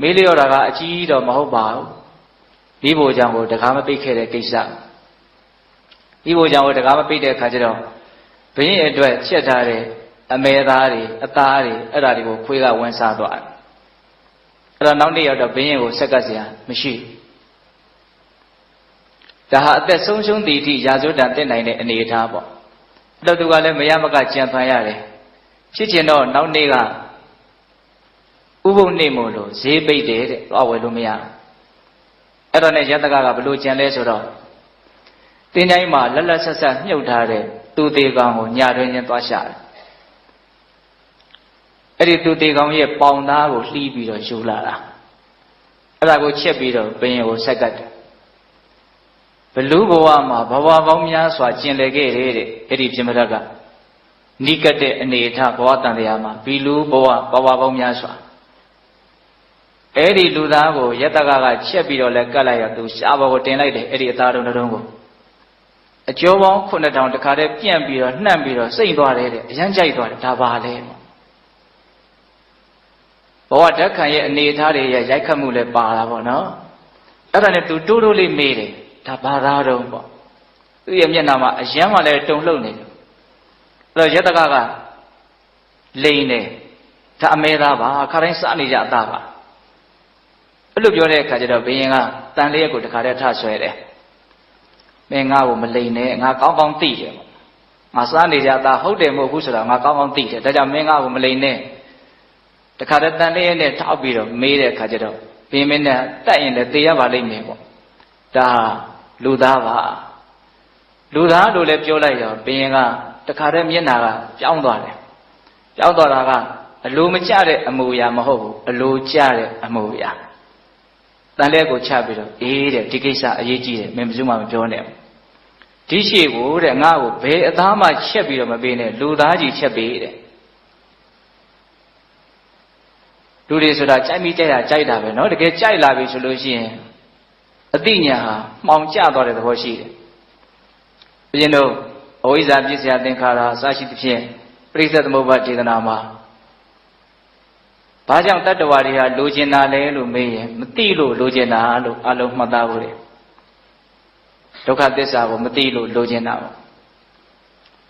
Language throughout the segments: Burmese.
မေးလျော့တာကအကြီးတော့မဟုတ်ပါဘူးမိဖို့ကြောင့်ကိုတကားမပိတ်ခဲ့တဲ့ကိစ္စမိဖို့ကြောင့်ကိုတကားမပိတ်တဲ့အခါကျတော့ဘင်းအတွက်ချက်ထားတဲ့အမဲသားတွေအသားတွေအဲ့ဒါတွေကိုခွေးကဝင်စားသွားတယ်အဲ့တော့နောက်နေ့ရောက်တော့ဘင်းရင်ကိုဆက်ကပ်เสียမရှိဒါဟာအသက်ဆုံးရှုံးသည့်အထိရာဇဝတ္တတက်နိုင်တဲ့အနေအထားပေါ့အဲ့တော့သူကလည်းမရမကကြံဖန်ရတယ်ဖြစ်ချင်တော့နောက်နေ့က ဥပုပ်နေမို့လို့ဈေးပိတ်တယ်တဲ့တော့ဝယ်လို့မရအဲ့တော့ねယတကကဘလို့ကြံလဲဆိုတော့တင်းတိုင်းမှာလက်လက်ဆက်ဆက်မြုပ်ထားတဲ့သူသေးကောင်ကိုညာတွင်ချင်းသွားရှာတယ်အဲ့ဒီသူသေးကောင်ရဲ့ပေါင်သားကိုလှီးပြီးတော့ယူလာတာအဲ့ဒါကိုချက်ပြီးတော့ဘယင်ကိုဆက်ကတ်တယ်ဘလူဘဝမှာဘဝပေါင်းများစွာကျင်လည်ခဲ့တယ်တဲ့အဲ့ဒီပြမရကနိကတဲ့အနေအထားဘဝတန်တရားမှာဘီလူဘဝဘဝပေါင်းများစွာ အဲ့ဒီလူသားကိုယတကကချက်ပြီးတော့လဲကတ်လိုက်ရသူရှားဘောကိုတင်လိုက်တယ်အဲ့ဒီအသားတုံးတုံးကိုအကျော်ပေါင်း9000တခါတည်းပြန့်ပြီးတော့နှံ့ပြီးတော့စိတ်သွားတယ်တဲ့အရန်ကြိုက်သွားတယ်ဒါပါလေဘဝဓာတ်ခံရဲ့အနေအထားတွေရဲ့ရိုက်ခတ်မှုလည်းပါတာပေါ့နော်အဲ့ဒါနဲ့သူတိုးတိုးလေးမေးတယ်ဒါဘာသာတော့ပေါ့သူ့ရဲ့မျက်နှာမှာအရန်မှလည်းတုံလှုပ်နေတယ်အဲ့တော့ယတကကလိန်တယ်ဒါအမဲသားပါခါတိုင်းစနေကြအသားပါ အဲ့လိုပြောတဲ့အခါကျတော့ဘုရင်ကတန်လျက်ကိုတခါတည်းထဆွဲတယ်မင်းငါ့ကိုမလိန်နဲ့ငါကောင်းကောင်းသိတယ်ပေါ့ငါစားနေကြတာဟုတ်တယ်မဟုတ်ဘူးဆိုတာငါကောင်းကောင်းသိတယ်ဒါကြောင့်မင်းငါ့ကိုမလိန်နဲ့တခါတည်းတန်လျက်နဲ့ထောက်ပြီးတော့မေးတဲ့အခါကျတော့ဘုရင်မင်းနဲ့တက်ရင်လည်းသေရပါလိမ့်မယ်ပေါ့ဒါလူသားပါလူသားလို့လည်းပြောလိုက်ရောဘုရင်ကတခါတည်းမျက်နာကပြောင်းသွားတယ်ပြောင်းသွားတာကအလိုမကျတဲ့အမူအရာမဟုတ်ဘူးအလိုကျတဲ့အမူအရာ တန်လက်ကိုချပြီးတော့အေးတဲ့ဒီကိစ္စအရေးကြီးတယ်မင်းဘယ်သူမှမပြောနဲ့ဒီရှိကိုတဲ့ငါ့ကိုဘယ်အသားမှချက်ပြီးတော့မပေးနဲ့လူသားကြီးချက်ပေးတဲ့လူတွေဆိုတာကြိုက်မိကြိုက်တာကြိုက်တာပဲเนาะတကယ်ကြိုက်လာပြီဆိုလို့ရှိရင်အတိညာဟာမှောင်ကျသွားတဲ့သဘောရှိတယ်ဘုရင်တို့အဝိဇ္ဇာပြည့်စရာသင်္ခါရအစရှိသဖြင့်ပရိစ္ဆေသမုပ္ပါဒေသနာမှာ ဘာကြောင့်တတ္တဝါတွေဟာလိုချင်တာလဲလို့မေးရင်မသိလို့လိုချင်တာလို့အလုံးမှတ်သားဖို့တယ်ဒုက္ခသစ္စာကိုမသိလို့လိုချင်တာပေါ့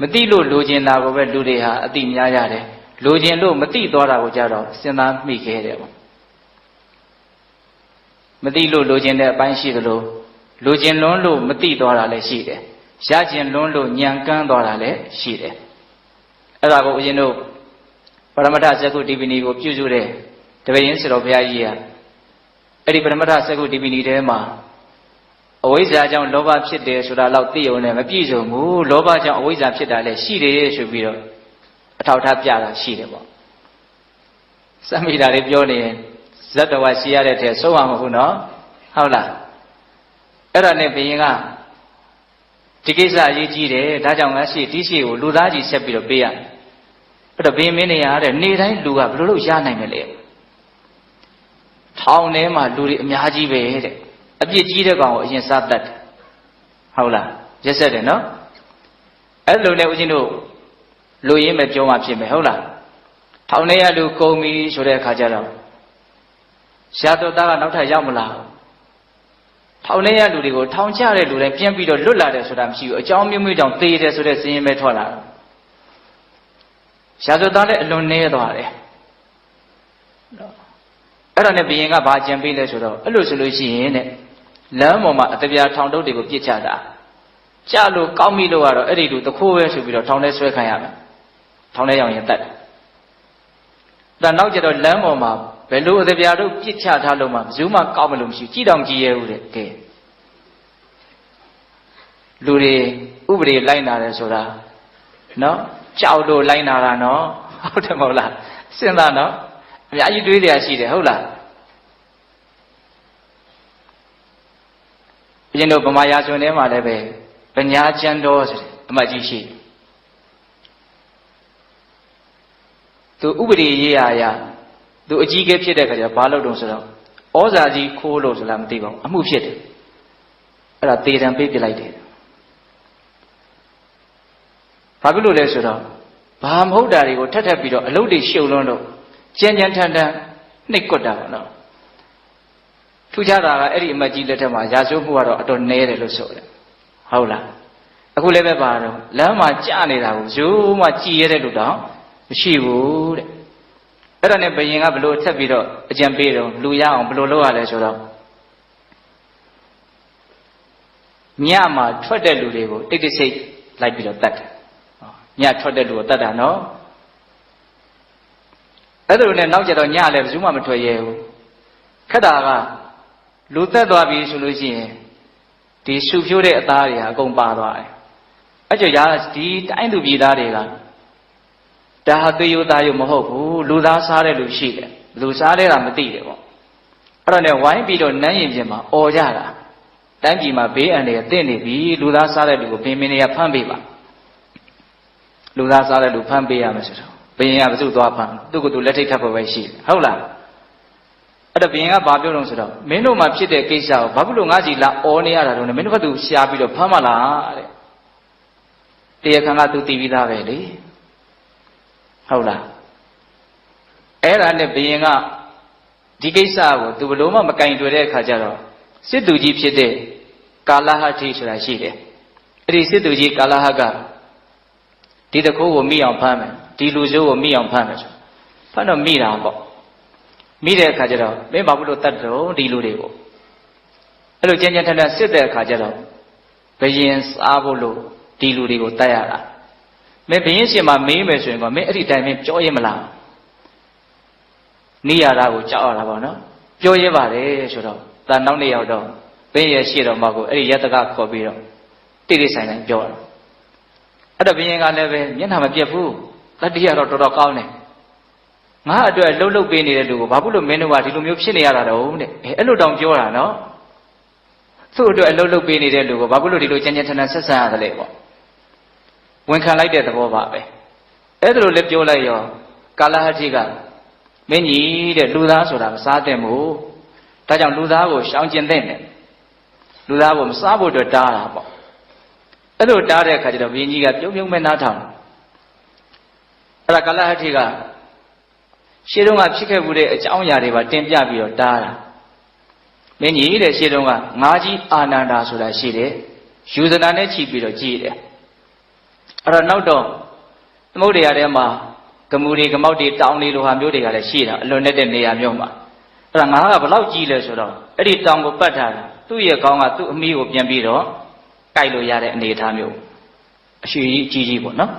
မသိလို့လိုချင်တာကိုပဲလူတွေဟာအတိများရတယ်လိုချင်လို့မသိသွားတာကိုကြတော့စဉ်းစားမိခဲ့တယ်ပေါ့မသိလို့လိုချင်တဲ့အပိုင်းရှိသလိုလိုချင်လွန်းလို့မသိသွားတာလည်းရှိတယ်ရကျင်လွန်းလို့ညံကန်းသွားတာလည်းရှိတယ်အဲ့ဒါကိုဦးဇင်းတို့ ပရမတ္ထဇကုတိပိနီကိုပြုစုတဲ့တပည့်ရင်းဆရာတော်ဘုရားကြီးကအဲ့ဒီပရမတ္ထဇကုတိပိနီထဲမှာအဝိဇ္ဇာကြောင့်လောဘဖြစ်တယ်ဆိုတာတော့သိုံနဲ့မပြည့်စုံဘူးလောဘကြောင့်အဝိဇ္ဇာဖြစ်တာလည်းရှိတယ်ဆိုပြီးတော့အထောက်ထားပြတာရှိတယ်ပေါ့စမိတာလေးပြောနေရင်ဇတ်တော်ကရှိရတဲ့တည်းဆုံးမှာမဟုတ်နော်ဟုတ်လားအဲ့ဒါနဲ့ဘုရင်ကဒီကိစ္စအရေးကြီးတယ်ဒါကြောင့်ငါရှိဒီရှိကိုလူသားကြီးဆက်ပြီးတော့ပေးရ အဲ့တော့ဘုရင်မင်းနေရတဲ့နေတိုင်းလူကဘယ်လိုလုပ်ရနိုင်မလဲထောင်ထဲမှာလူတွေအများကြီးပဲတဲ့အပြစ်ကြီးတဲ့ကောင်ကိုအရင်စားတတ်တယ်ဟုတ်လားရက်ဆက်တယ်နော်အဲ့လိုနဲ့ဦးဇင်းတို့လူရင်းပဲပြောမှဖြစ်မယ်ဟုတ်လားထောင်ထဲရလူကုန်ပြီဆိုတဲ့အခါကျတော့ရှားတော်သားကနောက်ထပ်ရောက်မလာဘူးထောင်ထဲရလူတွေကိုထောင်ချတဲ့လူတိုင်းပြန်ပြီးတော့လွတ်လာတယ်ဆိုတာမရှိဘူးအကြောင်းမျိုးမျိုးကြောင့်သေတယ်ဆိုတဲ့စည်ရင်ပဲထွက်လာတယ် ရှားတော်သားလည်းအလွန်နည်းသွားတယ်အဲ့ဒါနဲ့ဘုရင်ကဘာကြံပေးလဲဆိုတော့အဲ့လိုဆိုလို့ရှိရင်တဲ့လမ်းပေါ်မှာအတပြာထောင်တုပ်တွေကိုပြစ်ချတာကြလို့ကောင်းပြီလို့ကတော့အဲ့ဒီလူတခိုးပဲဆိုပြီးတော့ထောင်ထဲဆွဲခံရမယ်ထောင်ထဲရောက်ရင်တတ်တယ်ဒါနောက်ကျတော့လမ်းပေါ်မှာဘယ်လိုအသပြာတို့ပြစ်ချထားလို့မှဘယ်သူမှကောက်မလို့မရှိကြည်တောင်ကြည်ရဲဘူးတဲ့ကဲလူတွေဥပဒေလိုက်နာတယ်ဆိုတာနော် ကြောက်လို့လိုက်နာတာနော်ဟုတ်တယ်မဟုတ်လားစဉ်းစားနော်အများကြီးတွေးကြရရှိတယ်ဟုတ်လားဘုရင်တို့ဗမာရာဇဝင်ထဲမှာလည်းပဲပညာကျမ်းတော်ဆိုတဲ့အမှတ်ကြီးရှိတယ်သူဥပဒေရေးရရသူအကြီးကဲဖြစ်တဲ့ခါကျဘာလုပ်တုံဆိုတော့ဩဇာကြီးခိုးလို့ဆိုလားမသိပါဘူးအမှုဖြစ်တယ်အဲ့ဒါသေတံပေးပြလိုက်တယ် ဘာဖြစ်လို့လဲဆိုတော့ဘာမဟုတ်တာတွေကိုထပ်ထပ်ပြီးတော့အလုပ်တွေရှုပ်လွန်းတော့ကြမ်းကြမ်းထန်ထန်နှိပ်ကွက်တာပေါ့နော်ထူးခြားတာကအဲ့ဒီအမတ်ကြီးလက်ထက်မှာရာဇဝတ်မှုကတော့အတော်နည်းတယ်လို့ဆိုတယ်ဟုတ်လားအခုလည်းပဲပါတော့လမ်းမှာကြာနေတာကိုရိုးမှကြည်ရတဲ့လူတောင်မရှိဘူးတဲ့အဲ့ဒါနဲ့ဘယင်ကဘလို့ထက်ပြီးတော့အကြံပေးတော့လူရအောင်ဘလို့လုပ်ရလဲဆိုတော့ညမှာထွက်တဲ့လူတွေကိုတိတ်တိတ်ဆိတ်လိုက်ပြီးတော့တတ်တယ် ညထွက်တဲ့လူကိုတတ်တာနော်အဲ့ဒါလိုနဲ့နောက်ကျတော့ညလည်းဘယ်သူမှမထွက်ရဲဘူးခက်တာကလူသက်သွားပြီဆိုလို့ရှိရင်ဒီရှုဖြိုးတဲ့အသားတွေဟာအကုန်ပါသွားတယ်အဲ့ကြောင့်ရာဒီတိုင်းသူပြည်သားတွေကဒါဟာသေယုသားယုမဟုတ်ဘူးလူသားစားတဲ့လူရှိတယ်လူစားတဲ့ကမသိတယ်ပေါ့အဲ့တော့ねဝိုင်းပြီးတော့နန်းရင်ပြင်မှာអော်ကြတာတိုင်းပြည်မှာဘေးအန္တရာယ်တင့်နေပြီလူသားစားတဲ့လူကိုဘင်မင်းတွေကဖမ်းပေးပါ လူသားစားတဲ့လူဖမ်းပေးရမယ်ဆိုတော့ဘယင်ကဘယ်သူသွားဖမ်းသူ့ကိုယ်သူလက်ထိတ်ခတ်ဖို့ပဲရှိတယ်ဟုတ်လားအဲ့တော့ဘယင်ကဘာပြောလို့ဆိုတော့မင်းတို့မှာဖြစ်တဲ့ကိစ္စကိုဘာဖြစ်လို့ငါစီလာអော်နေရတာတော့မင်းတို့ဘက်သူရှားပြီးတော့ဖမ်းမလားတဲ့တရားခံကသူတည်ပြီးသားပဲလေဟုတ်လားအဲ့ဒါနဲ့ဘယင်ကဒီကိစ္စကိုသူဘလို့မှမကင်တွေ့တဲ့အခါကျတော့စစ်သူကြီးဖြစ်တဲ့ကာလဟတိဆိုတာရှိတယ်အဲ့ဒီစစ်သူကြီးကာလဟက ဒီတခိုးကိုမိအောင်ဖမ်းမယ်ဒီလူစိုးကိုမိအောင်ဖမ်းမယ်ဆိုဖမ်းတော့မိတာပေါ့မိတဲ့အခါကျတော့မင်းဘာဖြစ်လို့တတ်တော့ဒီလူတွေကိုအဲ့လိုကြမ်းကြမ်းထန်ထန်စစ်တဲ့အခါကျတော့ဘယင်စားဖို့လို့ဒီလူတွေကိုတတ်ရတာမင်းဘယင်ရှင်မှာမေးမယ်ဆိုရင်ကမင်းအဲ့ဒီတိုင်မင်းပြောရင်မလားနေရတာကိုကြောက်ရတာပေါ့နော်ပြောရဲပါတယ်ဆိုတော့တန်နောက်နေ့ရောက်တော့ဘင်းရဲ့ရှေ့တော်မှာကိုအဲ့ဒီယတကခေါ်ပြီးတော့တိတိဆိုင်ဆိုင်ပြောတယ် အဲ့တော့ဘင်းရင်ကလည်းပဲမျက်နှာမပြတ်ဘူးတတိယတော့တော်တော်ကောင်းတယ်ငါအတွက်လှုပ်လှုပ်ပေးနေတဲ့လူကိုဘာဖြစ်လို့မင်းတို့ကဒီလိုမျိုးဖြစ်နေရတာတော့တဲ့အဲအဲ့လိုတောင်ပြောတာနော်သူ့အတွက်အလှုပ်လှုပ်ပေးနေတဲ့လူကိုဘာဖြစ်လို့ဒီလိုကြမ်းကြမ်းထန်ထန်ဆက်ဆံရတယ်လဲပေါ့ဝန်ခံလိုက်တဲ့သဘောပါပဲအဲ့ဒါလိုလည်းပြောလိုက်ရောကာလဟတိကမင်းကြီးတဲ့လူသားဆိုတာမစားတဲ့မို့ဒါကြောင့်လူသားကိုရှောင်ကျင်တဲ့နဲ့လူသားကိုမစားဖို့အတွက်တားတာပေါ့ အဲ့လိုတားတဲ့အခါကျတော့ဘုရင်ကြီးကပြုံးပြုံးမဲ့နားထောင်အဲ့ဒါကလဟတိကရှေးတုန်းကဖြစ်ခဲ့မှုတဲ့အကြောင်းအရာတွေပါတင်ပြပြီးတော့တားတာမင်းကြီးတဲ့ရှေးတုန်းကငါးကြီးအာနန္ဒာဆိုတာရှိတယ်ယူဇနာနဲ့ခြိပြီးတော့ကြည်တယ်အဲ့တော့နောက်တော့သမုဒ္ဒရာထဲမှာဂမူတွေဂမောက်တွေတောင်းတွေလိုဟာမျိုးတွေကလည်းရှိတာအလွန်နဲ့တဲ့နေရာမျိုးမှာအဲ့ဒါငါကဘလောက်ကြီးလဲဆိုတော့အဲ့ဒီတောင်ကိုပတ်ထားတာသူ့ရဲ့ကောင်းကသူ့အမီးကိုပြန်ပြီးတော့ ကြိုက်လို့ရတဲ့အနေအထားမျိုးအရှိကြီးကြီးကြီးပေါ့နော်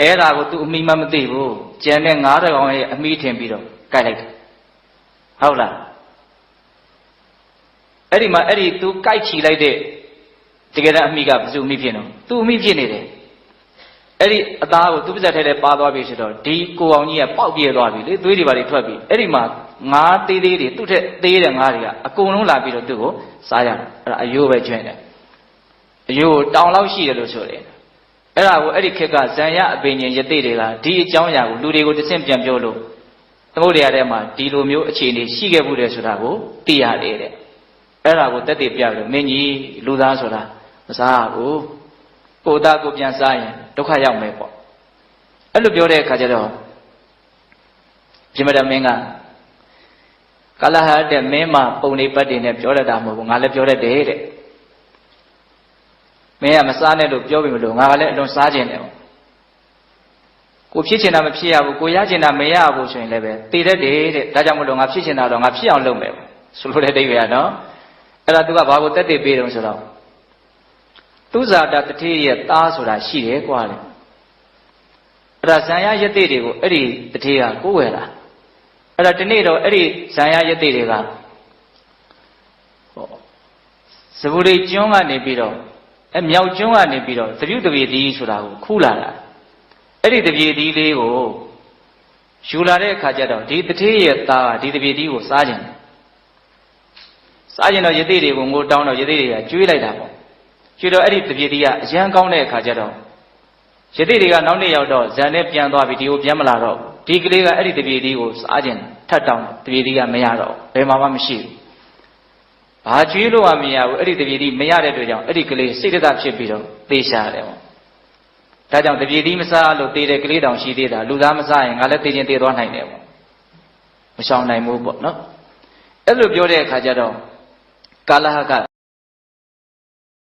အဲ့ဒါကိုသူ့အမီးမှမသိဘူးကျန်တဲ့ငါးတကောင်ရဲ့အမီးထင်ပြီးတော့ကြိုက်လိုက်တယ်ဟုတ်လားအဲ့ဒီမှာအဲ့ဒီသူကြိုက်ချီလိုက်တဲ့တကယ်တော့အမီးကဘယ်သူအမီးဖြစ်နော်သူ့အမီးဖြစ်နေတယ်အဲ့ဒီအသားကိုသူ့ပါဇက်ထဲထဲပါသွားပြီဆိုတော့ဒီကိုအောင်ကြီးကပေါက်ပြေးသွားပြီလေသွေးတွေပါတွေထွက်ပြီအဲ့ဒီမှာငါးသေးသေးတွေသူ့ထက်သေးတဲ့ငါးတွေကအကုန်လုံးလာပြီးတော့သူ့ကိုစားရတယ်အဲ့ဒါအယိုးပဲကျွင့်တယ် အယိုးတောင်လောက်ရှိတယ်လို့ဆိုတယ်အဲ့ဒါကိုအဲ့ဒီခေတ်ကဇံရအပင်ញင်ယသိတွေကဒီအကြောင်းအရာကိုလူတွေကိုတစ်ဆင့်ပြန်ပြောလို့သမုဒ္ဒရာထဲမှာဒီလိုမျိုးအခြေအနေရှိခဲ့မှုတယ်ဆိုတာကိုသိရတယ်တဲ့အဲ့ဒါကိုတက်တည်ပြလို့မင်းကြီးလူသားဆိုတာမစားဘူးကိုသားကိုပြန်စားရင်ဒုက္ခရောက်မယ်ပေါ့အဲ့လိုပြောတဲ့အခါကျတော့ပြမတမင်းကကလဟတဲ့မင်းမပုံနေပတ်တင်နဲ့ပြောရတာမဟုတ်ဘူးငါလည်းပြောရတယ်တဲ့ မင်းကမစားနဲ့လို့ပြောပြီမလို့ငါကလည်းအလွန်စားခြင်းတယ်ပေါ့ကိုဖြစ်ချင်တာမဖြစ်ရဘူးကိုရချင်တာမရဘူးဆိုရင်လည်းပဲတည်တတ်တယ်တဲ့ဒါကြောင့်မလို့ငါဖြစ်ချင်တာတော့ငါဖြစ်အောင်လုပ်မယ်ပေါ့ဆိုလိုတဲ့အိဗေကနော်အဲ့ဒါသူကဘာကိုတက်တည်ပေးတုံးဆိုတော့သူဇာတာတတိရဲ့သားဆိုတာရှိတယ်ကွာလေအဲ့ဒါဇံရယတိတွေကိုအဲ့ဒီတတိကကိုးဝယ်တာအဲ့ဒါဒီနေ့တော့အဲ့ဒီဇံရယတိတွေကဟောဇဗုရိကျွန်းကနေပြီးတော့ အမြောက်ကျွန်းကနေပြီးတော့သပြုတပြေသီးဆိုတာကိုခူးလာတာအဲ့ဒီတပြေသီးလေးကိုယူလာတဲ့အခါကျတော့ဒီတတိရဲ့သားကဒီတပြေသီးကိုစားကြတယ်စားကြတော့ယတိတွေကိုငိုတောင်းတော့ယတိတွေကကျွေးလိုက်တာပေါ့ကျွေးတော့အဲ့ဒီတပြေသီးကအရန်ကောင်းတဲ့အခါကျတော့ယတိတွေကနောက်နေ့ရောက်တော့ဇန်နဲ့ပြန်သွားပြီဒီကိုပြန်မလာတော့ဒီကလေးကအဲ့ဒီတပြေသီးကိုစားကြထတ်တောင်းတပြေသီးကမရတော့ဘယ်မှာမှမရှိဘူး ဘာကျွေးလို့မှမရဘူးအဲ့ဒီတပြေသီးမရတဲ့အတွက်ကြောင့်အဲ့ဒီကလေးစိတ်တဖြစ်ပြီးတော့သေရှာတယ်ပေါ့ဒါကြောင့်တပြေသီးမစားလို့သေတဲ့ကလေးတောင်ရှိသေးတာလူသားမစားရင်ငါလည်းသေခြင်းသေသွားနိုင်တယ်ပေါ့မရှောင်နိုင်ဘူးပေါ့နော်အဲ့လိုပြောတဲ့အခါကျတော့ကာလဟက